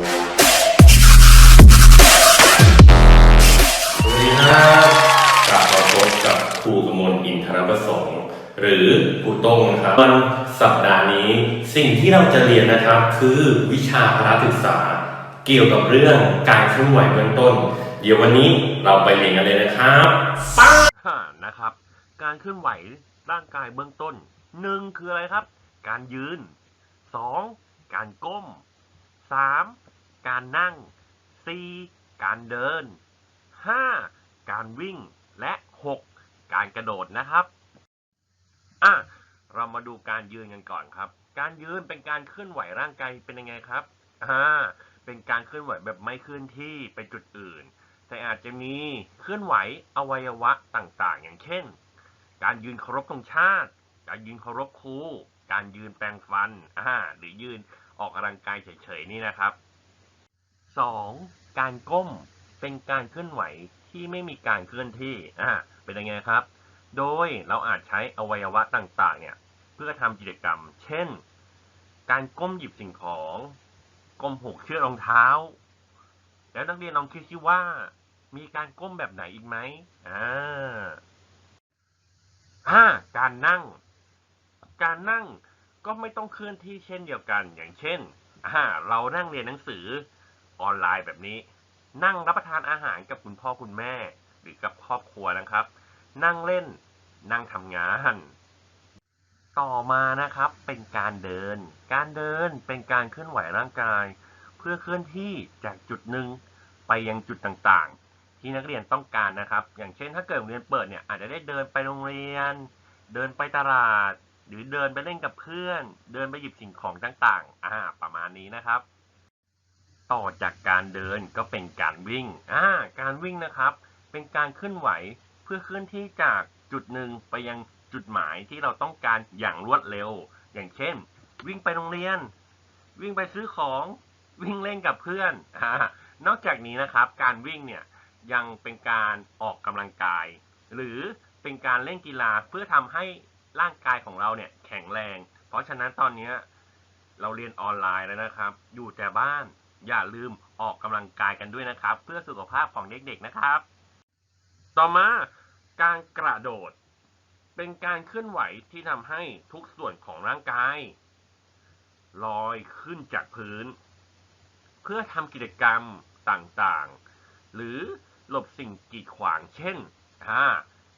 สวัสดีครับกลับมาพบกับครูกมลอินทรประสงค์ หรือครูโต้งนะครับวันสัปดาห์นี้สิ่งที่เราจะเรียนนะครับคือวิชาพละศึกษา เกี่ยวกับเรื่องการเคลื่อนไหวเบื้องต้น เดี๋ยววันนี้เราไปเรียนกันเลยนะครับป้านะครับ การเคลื่อนไหวร่างกายเบื้องต้นหนึ่งคืออะไรครับ การยืนสองการก้มสาม การนั่งสี่การเดิน 5. การวิ่ง และ 6. การกระโดดนะครับ อะ เรามาดูการยืนกันก่อนครับ การยืนเป็นการเคลื่อนไหวร่างกายเป็นยังไงครับ อ่า เป็นการเคลื่อนไหวแบบไม่เคลื่อนที่ไปจุดอื่น แต่อาจจะมีเคลื่อนไหวอวัยวะต่างๆ อย่างเช่น การยืนเคารพธงชาติ การยืนเคารพครู การยืนแปรงฟัน อ่า หรือยืนออกกำลังกายเฉยๆนี่นะครับ 2. การก้มเป็นการเคลื่อนไหวที่ไม่มีการเคลื่อนที่อ่าเป็นยังไงครับ โดยเราอาจใช้อวัยวะต่างๆเนี่ยเพื่อทำกิจกรรม เช่น การก้มหยิบสิ่งของก้มหกเชือกรองเท้า แล้วนักเรียนลองคิดซิว่า มีการก้มแบบไหนอีกไหมอ่าอ่าการนั่ง การนั่งก็ไม่ต้องเคลื่อนที่เช่นเดียวกัน อย่างเช่นอ่าเรานั่งเรียนหนังสือ ออนไลน์แบบนี้ นั่งรับประทานอาหารกับคุณพ่อคุณแม่ หรือกับครอบครัวนะครับ นั่งเล่น นั่งทำงาน ต่อมานะครับเป็นการเดิน การเดินเป็นการเคลื่อนไหวร่างกาย เพื่อเคลื่อนที่จากจุดหนึ่งไปยังจุดต่างๆ ที่นักเรียนต้องการนะครับ อย่างเช่นถ้าเกิดโรงเรียนเปิดเนี่ยอาจจะได้เดินไปโรงเรียน เดินไปตลาด หรือเดินไปเล่นกับเพื่อน เดินไปหยิบสิ่งของต่างๆอ่าประมาณนี้นะครับ ต่อจากการเดินก็เป็นการวิ่งอ่าการวิ่งนะครับ เป็นการเคลื่อนไหวเพื่อเคลื่อนที่จากจุดหนึ่งไปยังจุดหมายที่เราต้องการอย่างรวดเร็ว อย่างเช่น วิ่งไปโรงเรียน วิ่งไปซื้อของวิ่งเล่นกับเพื่อนอนอกจากนี้นะครับ การวิ่งเนี่ยยังเป็นการออกกำลังกาย หรือเป็นการเล่นกีฬาเพื่อทำให้ร่างกายของเราเนี่ยแข็งแรง เพราะฉะนั้นตอนนี้เราเรียนออนไลน์แล้วนะครับ อยู่แต่บ้าน อย่าลืมออกกำลังกายกันด้วยนะครับ เพื่อสุขภาพของเด็กๆนะครับ ต่อมาการกระโดด เป็นการเคลื่อนไหวที่ทำให้ทุกส่วนของร่างกาย ลอยขึ้นจากพื้น เพื่อทำกิจกรรมต่างๆ หรือหลบสิ่งกีดขวาง เช่นอ่า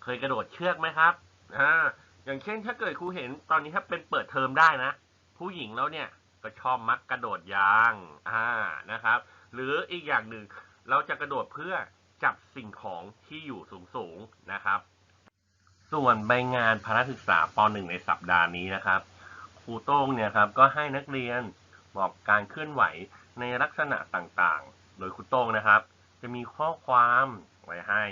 เคยกระโดดเชือกไหมครับอ่าอย่างเช่นถ้าเกิดครูเห็นตอนนี้ถ้าเป็นเปิดเทอมได้นะ ผู้หญิงแล้วเนี่ย ก็ชอบมักกระโดดยางอ่านะครับ หรืออีกอย่างหนึ่งเราจะกระโดดเพื่อจับสิ่งของที่อยู่สูงๆนะครับ ส่วนใบงานพละศึกษาป .1 ในสัปดาห์นี้นะครับครูโต้งเนี่ยครับก็ให้นักเรียนบอกการเคลื่อนไหวในลักษณะต่างๆ โดยครูโต้งนะครับ จะมีข้อความไว้ให้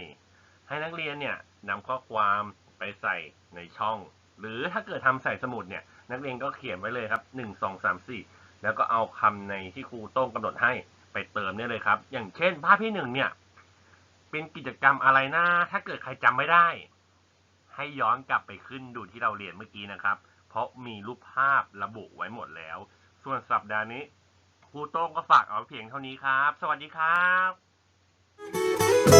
ให้นักเรียนเนี่ยนำข้อความไปใส่ในช่อง หรือถ้าเกิดทำใส่สมุดเนี่ย นักเรียนก็เขียนไว้เลยครับหนึ่งสองสามสี่แล้วก็เอาคำในที่ครูโต้งกำหนดให้ไปเติมได้เลยครับ อย่างเช่นภาพที่หนึ่งเนี่ย เป็นกิจกรรมอะไรนะ ถ้าเกิดใครจำไม่ได้ ให้ย้อนกลับไปขึ้นดูที่เราเรียนเมื่อกี้นะครับ เพราะมีรูปภาพระบุไว้หมดแล้ว ส่วนสัปดาห์นี้ครูโต้งก็ฝากเอาเพียงเท่านี้ครับ สวัสดีครับ